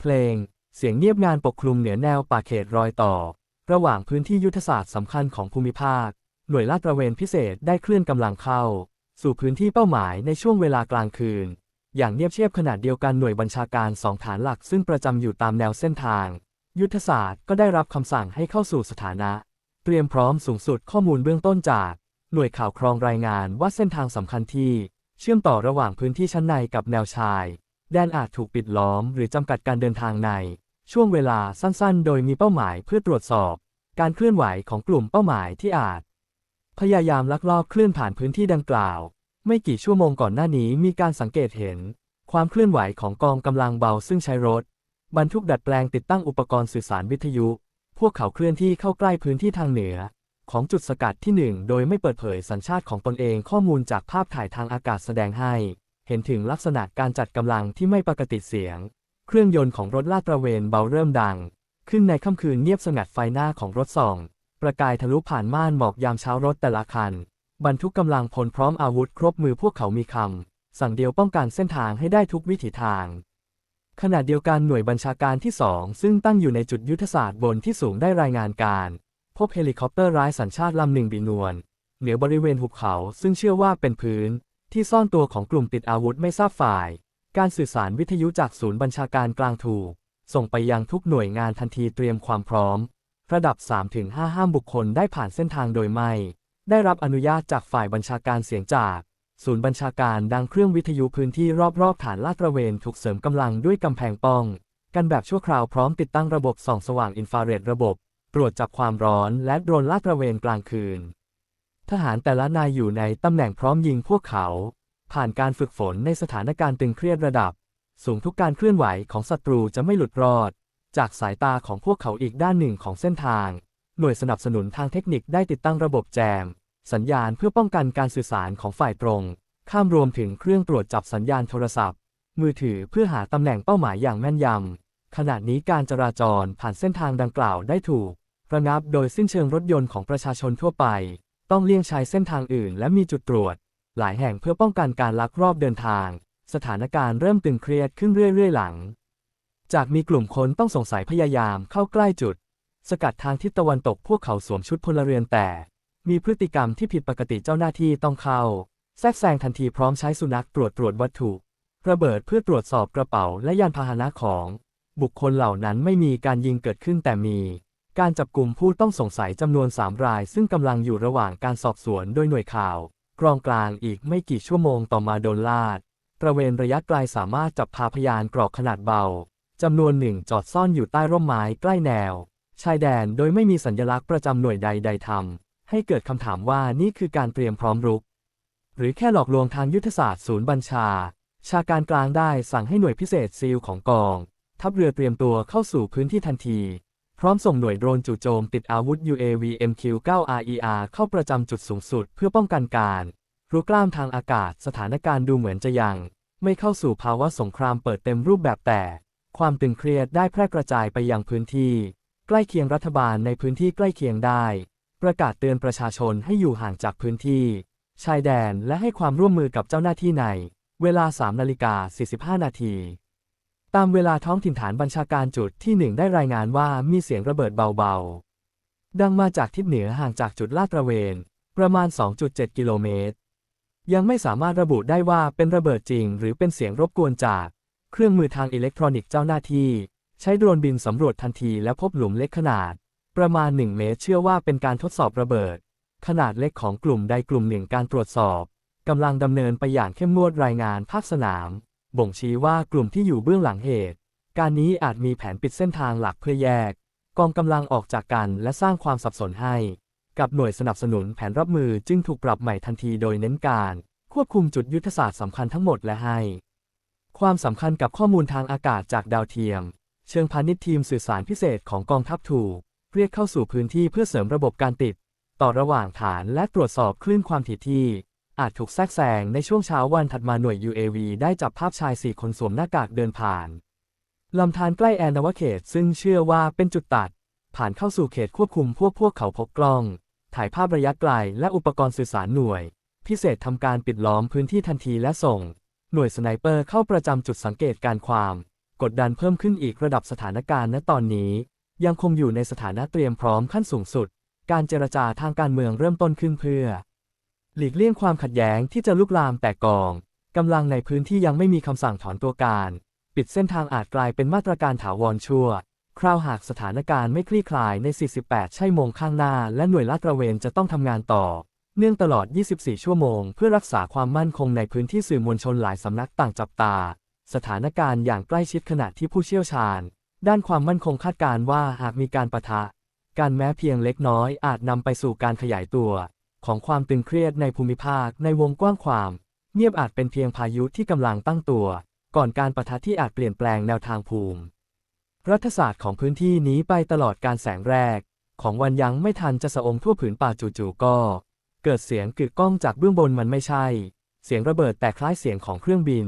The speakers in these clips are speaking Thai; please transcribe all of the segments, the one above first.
เพลง เสียงเงียบงานปกคลุมเหนือแนวป่าเขตรอยต่อ ระหว่างพื้นที่ยุทธศาสตร์สำคัญของภูมิภาค หน่วยลาดตระเวนพิเศษได้เคลื่อนกำลังเข้า สู่พื้นที่เป้าหมายในช่วงเวลากลางคืน อย่างเงียบเชียบขนาดเดียวกันหน่วยบัญชาการสองฐานหลักซึ่งประจำอยู่ตามแนวเส้นทาง ยุทธศาสตร์ก็ได้รับคำสั่งให้เข้าสู่สถานะ เตรียมพร้อมสูงสุดข้อมูลเบื้องต้นจาก หน่วยข่าวครองรายงานว่าเส้นทางสำคัญที่ เชื่อมต่อระหว่างพื้นที่ชั้นในกับแนวชาย แดนอาจถูกปิดล้อมหรือจำกัดการเดินทางใน ช่วงเวลาสั้นๆ โดยมีเป้าหมายเพื่อตรวจสอบ การเคลื่อนไหวของกลุ่มเป้าหมายที่อาจ พยายามลักลอบเคลื่อนผ่านพื้นที่ดังกล่าว ไม่กี่ชั่วโมงก่อนหน้านี้มีการสังเกตเห็น ความเคลื่อนไหวของกองกำลังเบาซึ่งใช้รถ บรรทุกดัดแปลงติดตั้งอุปกรณ์สื่อสารวิทยุ พวกเขาเคลื่อนที่เข้าใกล้พื้นที่ทางเหนือ ของจุดสกัดที่หนึ่งโดยไม่เปิดเผยสัญชาติของตนเองข้อมูลจากภาพถ่ายทางอากาศแสดงให้ เห็นถึงลักษณะการจัดกำลังที่ไม่ปกติเสียง เครื่องยนต์ของรถลาดตระเวนเบาเริ่มดัง ขึ้นในค่ำคืนเงียบสงัดไฟหน้าของรถส่อง ประกายทะลุผ่านม่านหมอกยามเช้ารถแต่ละคัน บรรทุกกำลังพลพร้อมอาวุธครบมือพวกเขามีคำ สั่งเดียวป้องกันเส้นทางให้ได้ทุกวิถีทาง ขณะเดียวกันหน่วยบัญชาการที่2ซึ่งตั้งอยู่ในจุดยุทธศาสตร์บนที่สูงได้รายงานการ พบเฮลิคอปเตอร์ร้ายสัญชาติลำหนึ่งบินวลเหนือบริเวณหุบเขาซึ่งเชื่อว่าเป็นพื้น ที่ซ่อนตัวของกลุ่มติดอาวุธไม่ทราบฝ่าย การสื่อสารวิทยุจากศูนย์บัญชาการกลางถูก ส่งไปยังทุกหน่วยงานทันทีเตรียมความพร้อม ระดับ 3-5 ห้ามบุคคลได้ผ่านเส้นทางโดยไม่ ได้รับอนุญาตจากฝ่ายบัญชาการเสียงจาก ศูนย์บัญชาการดังเครื่องวิทยุพื้นที่รอบๆฐานลาดตระเวนถูกเสริมกำลังด้วยกำแพงป้อง กันแบบชั่วคราวพร้อมติดตั้งระบบส่องสว่างอินฟราเรดระบบ ตรวจจับความร้อนและโดรนลาดตระเวนกลางคืน ทหารแต่ละนายอยู่ในตำแหน่งพร้อมยิงพวกเขา ผ่านการฝึกฝนในสถานการณ์ตึงเครียดระดับ สูงทุกการเคลื่อนไหวของศัตรูจะไม่หลุดรอด จากสายตาของพวกเขาอีกด้านหนึ่งของเส้นทาง หน่วยสนับสนุนทางเทคนิคได้ติดตั้งระบบแจม สัญญาณเพื่อป้องกันการสื่อสารของฝ่ายตรง ข้ามรวมถึงเครื่องตรวจจับสัญญาณโทรศัพท์ มือถือเพื่อหาตำแหน่งเป้าหมายอย่างแม่นยำขณะนี้การจราจรผ่านเส้นทางดังกล่าวได้ถูกระงับโดยสิ้นเชิงรถยนต์ของประชาชนทั่วไป ต้องเลี่ยงใช้เส้นทางอื่น และมีจุดตรวจ หลายแห่งเพื่อป้องกันการลักลอบเดินทาง สถานการณ์เริ่มตึงเครียดขึ้นเรื่อย ๆ หลัง จากมีกลุ่มคนต้องสงสัยพยายามเข้าใกล้จุด สกัดทางทิศตะวันตกพวกเขาสวมชุดพลเรือนแต่ มีพฤติกรรมที่ผิดปกติเจ้าหน้าที่ต้องเข้า แทรกแซงทันทีพร้อมใช้สุนัขตรวจตรวจวัตถุระเบิดเพื่อตรวจสอบกระเป๋าและยานพาหนะของ บุคคลเหล่านั้นไม่มีการยิงเกิดขึ้นแต่มี การจับกลุ่มผู้ต้องสงสัยจำนวนสามราย ซึ่งกำลังอยู่ระหว่างการสอบสวนโดยหน่วยข่าว กรองกลางอีกไม่กี่ชั่วโมงต่อมาโดนลาด ตระเวนระยะไกลสามารถจับพาพยานกรอกขนาดเบาจำนวนหนึ่งจอดซ่อนอยู่ใต้ร่มไม้ใกล้แนว ชายแดนโดยไม่มีสัญลักษณ์ประจำหน่วยใดๆทำให้เกิดคำถามว่านี่คือการเตรียมพร้อมรุก หรือแค่หลอกลวงทางยุทธศาสตร์ศูนย์บัญชา ชาการกลางได้สั่งให้หน่วยพิเศษซีลของกอง ทัพเรือเตรียมตัวเข้าสู่พื้นที่ทันที พร้อมส่งหน่วยโดรนจู่โจมติดอาวุธ UAV MQ-9RER เข้าประจำจุดสูงสุดเพื่อป้องกันการรุกล้ามทางอากาศสถานการณ์ดูเหมือนจะยัง ไม่เข้าสู่ภาวะสงครามเปิดเต็มรูปแบบแต่ ความตึงเครียดได้แพร่กระจายไปยังพื้นที่ ใกล้เคียงรัฐบาลในพื้นที่ใกล้เคียงได้ ประกาศเตือนประชาชนให้อยู่ห่างจากพื้นที่ ชายแดนและให้ความร่วมมือกับเจ้าหน้าที่ใน เวลา 3 นาฬิกา 45 นาที ตามเวลาท้องถิ่นฐานบัญชาการจุดที่หนึ่งได้รายงานว่ามีเสียงระเบิดเบาๆ ดังมาจากทิศเหนือห่างจากจุดลาดตระเวน ประมาณ 2.7 กิโลเมตร ยังไม่สามารถระบุได้ว่าเป็นระเบิดจริง หรือเป็นเสียงรบกวนจาก เครื่องมือทางอิเล็กทรอนิกส์เจ้าหน้าที่ ใช้โดรนบินสำรวจทันทีและพบหลุมเล็กขนาด ประมาณ 1 เมตร เชื่อว่าเป็นการทดสอบระเบิด ขนาดเล็กของกลุ่มใดกลุ่มหนึ่งการตรวจสอบกำลังดำเนินไปอย่างเข้มงวดรายงานภาคสนาม บ่งชี้ว่ากลุ่มที่อยู่เบื้องหลังเหตุ การนี้อาจมีแผนปิดเส้นทางหลักเพื่อแยก กองกำลังออกจากกันและสร้างความสับสนให้ กับหน่วยสนับสนุนแผนรับมือจึงถูกปรับใหม่ทันทีโดยเน้นการ ควบคุมจุดยุทธศาสตร์สำคัญทั้งหมดและให้ ความสำคัญกับข้อมูลทางอากาศจากดาวเทียม เชิงพาณิชย์ทีมสื่อสารพิเศษของกองทัพถูกเรียกเข้าสู่พื้นที่เพื่อเสริมระบบการติด ต่อระหว่างฐานและตรวจสอบคลื่นความถี่ที่ อาจถูกแทรกแซงในช่วงเช้าวันถัดมาหน่วย UAV ได้จับภาพชายสี่คนสวมหน้ากากเดินผ่านลำธารใกล้แอนนวเขตซึ่งเชื่อว่าเป็นจุดตัด ผ่านเข้าสู่เขตควบคุมพวกพวกเขาพกกล้อง ถ่ายภาพระยะไกลและอุปกรณ์สื่อสารหน่วย พิเศษทำการปิดล้อมพื้นที่ทันทีและส่ง หน่วยสไนเปอร์เข้าประจำจุดสังเกตการความ กดดันเพิ่มขึ้นอีกระดับสถานการณ์ณตอนนี้ ยังคงอยู่ในสถานะเตรียมพร้อมขั้นสูงสุด การเจรจาทางการเมืองเริ่มต้นขึ้นเพื่อ หลีกเลี่ยงความขัดแย้งที่จะลุกลามแต่กองกำลังในพื้นที่ยังไม่มีคำสั่งถอนตัวการ ปิดเส้นทางอาจกลายเป็นมาตรการถาวรชั่ว คราวหากสถานการณ์ไม่คลี่คลายใน 48 ชั่วโมงข้างหน้า และหน่วยลาดตระเวนจะต้องทำงานต่อ เนื่องตลอด 24 ชั่วโมง เพื่อรักษาความมั่นคงในพื้นที่สื่อมวลชนหลายสำนักต่างจับตา สถานการณ์อย่างใกล้ชิดขณะที่ผู้เชี่ยวชาญ ด้านความมั่นคงคาดการณ์ว่าหากมีการปะทะ การแม้เพียงเล็กน้อยอาจนำไปสู่การขยายตัว ของความตึงเครียดในภูมิภาคในวงกว้างความ เงียบอาจเป็นเพียงพายุที่กำลังตั้งตัว ก่อนการประทะที่อาจเปลี่ยนแปลงแนวทางภูมิ รัฐศาสตร์ของพื้นที่นี้ไปตลอดการแสงแรก ของวันยังไม่ทันจะสะองทั่วผืนป่าจู่ๆก็ เกิดเสียงกึกก้องจากเบื้องบนมันไม่ใช่ เสียงระเบิดแต่คล้ายเสียงของเครื่องบิน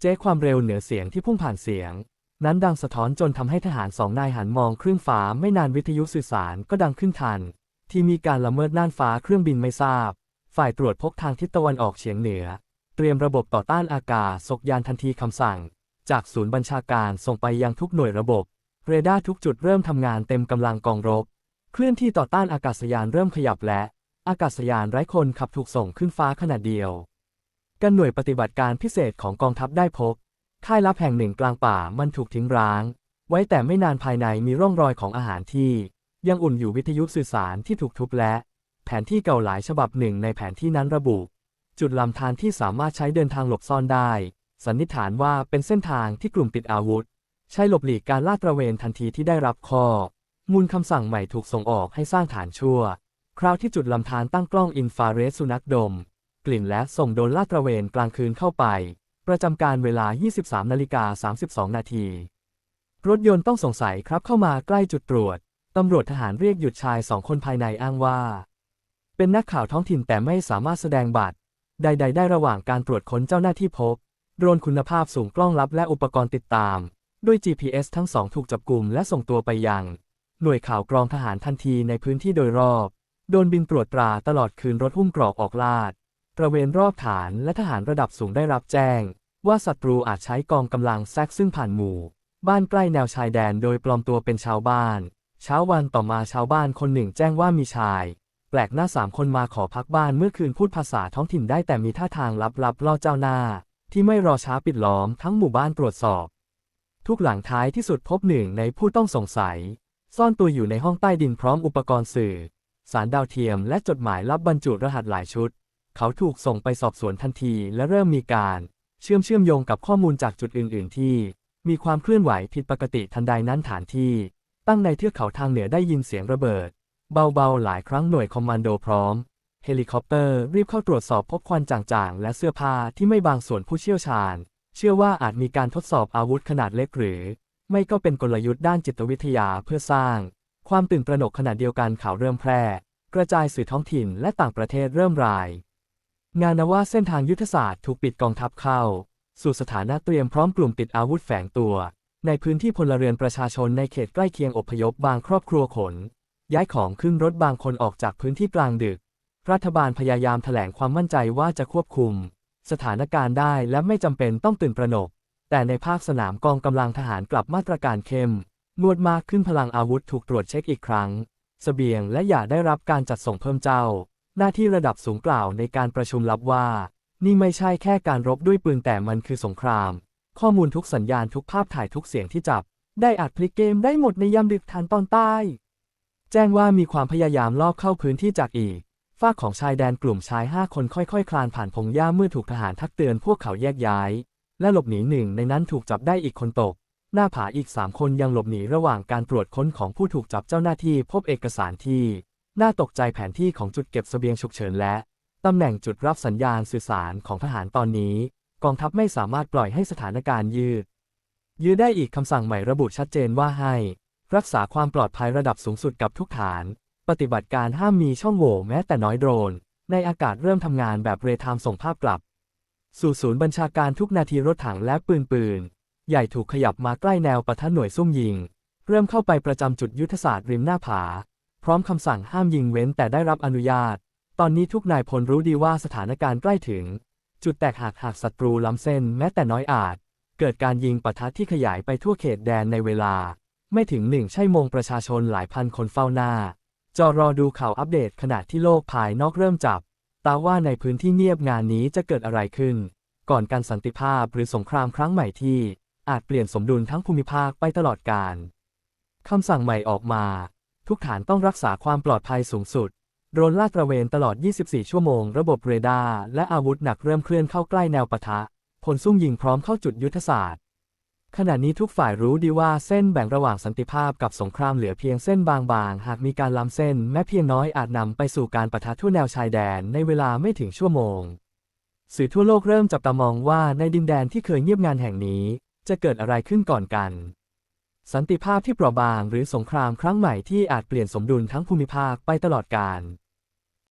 เจ๊ความเร็วเหนือเสียงที่พุ่งผ่านเสียง นั้นดังสะท้อนจนทำให้ทหารสองนายหันมองครึ่งฟ้าไม่นานวิทยุสื่อสารก็ดังขึ้นทัน ที่มีการละเมิดน่านฟ้าเครื่องบินไม่ทราบ ฝ่ายตรวจพกทางทิศตะวันออกเฉียงเหนือ เตรียมระบบต่อต้านอากาศสกยานทันทีคำสั่ง จากศูนย์บัญชาการส่งไปยังทุกหน่วยระบบ เรดาร์ทุกจุดเริ่มทำงานเต็มกำลังกองรบ เคลื่อนที่ต่อต้านอากาศยานเริ่มขยับและ อากาศยานไร้คนขับถูกส่งขึ้นฟ้าขนาดเดียว กันหน่วยปฏิบัติการพิเศษของกองทัพได้พบ ค่ายลับแห่งหนึ่งกลางป่ามันถูกทิ้งร้าง ไว้แต่ไม่นานภายในมีร่องรอยของอาหารที่ ยังอุ่นอยู่วิทยุสื่อสารที่ถูกทุบและ แผนที่เก่าหลายฉบับหนึ่งในแผนที่นั้นระบุ จุดลำธารที่สามารถใช้เดินทางหลบซ่อนได้ สันนิษฐานว่าเป็นเส้นทางที่กลุ่มติดอาวุธ ใช้หลบหลีกการลาดตระเวนทันทีที่ได้รับข้อ มูลคำสั่งใหม่ถูกส่งออกให้สร้างฐานชั่ว คราวที่จุดลำธารตั้งกล้องอินฟราเรดสุนัขดม กลิ่นและส่งโดนลาดตระเวนกลางคืนเข้าไป ประจำการเวลา 23นาฬิกา32 นาทีรถยนต์ต้องสงสัยครับเข้ามาใกล้จุดตรวจ ตำรวจทหารเรียกหยุดชายสองคนภายในอ้างว่า เป็นนักข่าวท้องถิ่นแต่ไม่สามารถแสดงบัตร ใด ๆ ได้ระหว่างการตรวจค้นเจ้าหน้าที่พบ โดรนคุณภาพสูงกล้องลับและอุปกรณ์ติดตาม ด้วย GPS ทั้งสองถูกจับกลุ่มและส่งตัวไปยัง หน่วยข่าวกรองทหารทันทีในพื้นที่โดยรอบ โดนบินตรวจตราตลอดคืนรถหุ้มกรอกออกลาดตระเวนรอบฐานและทหารระดับสูงได้รับแจ้ง ว่าศัตรูอาจใช้กองกำลังแทรกซึ่งผ่านหมู่ บ้านใกล้แนวชายแดนโดยปลอมตัวเป็นชาวบ้าน เช้าวันต่อมาชาวบ้านคนหนึ่งแจ้งว่ามีชาย แปลกหน้าสามคนมาขอพักบ้านเมื่อคืนพูดภาษาท้องถิ่นได้แต่มีท่าทางลับๆล่อเจ้าหน้า ที่ไม่รอช้าปิดล้อมทั้งหมู่บ้านตรวจสอบ ทุกหลังท้ายที่สุดพบหนึ่งในผู้ต้องสงสัย ซ่อนตัวอยู่ในห้องใต้ดินพร้อมอุปกรณ์สื่อ สารดาวเทียมและจดหมายลับบรรจุรหัสหลายชุด เขาถูกส่งไปสอบสวนทันทีและเริ่มมีการ เชื่อมเชื่อมโยงกับข้อมูลจากจุดอื่น ๆ ที่ มีความเคลื่อนไหวผิดปกติทันใดนั้นฐานที่ ตั้งในเทือกเขาทางเหนือได้ยินเสียงระเบิด เบาๆ หลายครั้งหน่วยคอมมานโดพร้อม เฮลิคอปเตอร์รีบเข้าตรวจสอบพบควันจางๆ และเสื้อผ้าที่ไม่บางส่วนผู้เชี่ยวชาญ เชื่อว่าอาจมีการทดสอบอาวุธขนาดเล็กหรือ ไม่ก็เป็นกลยุทธ์ด้านจิตวิทยาเพื่อสร้าง ความตื่นตระหนกขณะเดียวกันข่าวเริ่มแพร่ กระจายสื่อท้องถิ่นและต่างประเทศเริ่มราย งานนว่าเส้นทางยุทธศาสตร์ถูกปิดกองทัพเข้า สู่สถานะเตรียมพร้อมกลุ่มติดอาวุธแฝงตัว ในพื้นที่พลเรือนประชาชนในเขตใกล้เคียงอพยพบางครอบครัวขน ย้ายของขึ้นรถบางคนออกจากพื้นที่กลางดึก รัฐบาลพยายามแถลงความมั่นใจว่าจะควบคุม สถานการณ์ได้และไม่จำเป็นต้องตื่นประหนก แต่ในภาคสนามกองกำลังทหารกลับมาตรการเข้ม งวดมากขึ้นพลังอาวุธถูกตรวจเช็คอีกครั้งสเสบียงและอย่าได้รับการจัดส่งเพิ่มเจ้า หน้าที่ระดับสูงกล่าวในการประชุมลับว่า นี่ไม่ใช่แค่การรบด้วยปืนแต่มันคือสงคราม ข้อมูลทุกสัญญาณทุกภาพถ่ายทุกเสียงที่จับ ได้อัดพลิกเกมได้หมดในยามดึกทานตอนใต้ แจ้งว่ามีความพยายามลอบเข้าพื้นที่จากอีกฝากของชายแดนกลุ่มชายห้าคนค่อยๆคลานผ่านพงหญ้าเมื่อถูกทหารทักเตือนพวกเขาแยกย้าย และหลบหนีหนึ่งในนั้นถูกจับได้อีกคนตก หน้าผาอีกสามคนยังหลบหนีระหว่างการตรวจค้นของผู้ถูกจับเจ้าหน้าที่พบเอกสารที่ น่าตกใจแผนที่ของจุดเก็บเสบียงฉุกเฉินและตำแหน่งจุดรับสัญญาณสื่อสารของทหารตอนนี้ กองทัพไม่สามารถปล่อยให้สถานการณ์ยืด ยืดได้อีกคำสั่งใหม่ระบุชัดเจนว่าให้ รักษาความปลอดภัยระดับสูงสุดกับทุกฐาน ปฏิบัติการห้ามมีช่องโหว่แม้แต่น้อยโดรน ในอากาศเริ่มทำงานแบบเรทามส่งภาพกลับ สู่ศูนย์บัญชาการทุกนาทีรถถังและปืนปืน ใหญ่ถูกขยับมาใกล้แนวปะทะหน่วยซุ่มยิง เริ่มเข้าไปประจำจุดยุทธศาสตร์ริมหน้าผา พร้อมคำสั่งห้ามยิงเว้นแต่ได้รับอนุญาต ตอนนี้ทุกนายพลรู้ดีว่าสถานการณ์ใกล้ถึง จุดแตกหักหากศัตรูล้ำเส้นแม้แต่น้อยอาจ เกิดการยิงปะทะที่ขยายไปทั่วเขตแดนในเวลา ไม่ถึงหนึ่งชั่วโมงประชาชนหลายพันคนเฝ้าหน้า จอรอดูข่าวอัปเดตขณะที่โลกภายนอกเริ่มจับ ตาว่าในพื้นที่เงียบงานนี้จะเกิดอะไรขึ้น ก่อนการสันติภาพหรือสงครามครั้งใหม่ที่ อาจเปลี่ยนสมดุลทั้งภูมิภาคไปตลอดกาลคำสั่งใหม่ออกมา ทุกฐานต้องรักษาความปลอดภัยสูงสุด โดรนลาดตระเวนตลอด 24 ชั่วโมง ระบบเรดาร์และอาวุธหนักเริ่มเคลื่อนเข้าใกล้แนวปะทะพลซุ่มยิงพร้อมเข้าจุดยุทธศาสตร์ ขณะนี้ทุกฝ่ายรู้ดีว่าเส้นแบ่งระหว่างสันติภาพกับสงครามเหลือเพียงเส้นบางๆ หากมีการล้ำเส้นแม้เพียงน้อยอาจนำไปสู่การปะทะทั่วแนวชายแดนในเวลาไม่ถึงชั่วโมง สื่อทั่วโลกเริ่มจับตามองว่าในดินแดนที่เคยเงียบงานแห่งนี้ จะเกิดอะไรขึ้นก่อนกันสันติภาพที่เปราะบางหรือสงครามครั้งใหม่ที่อาจเปลี่ยนสมดุลทั้งภูมิภาคไปตลอดกาล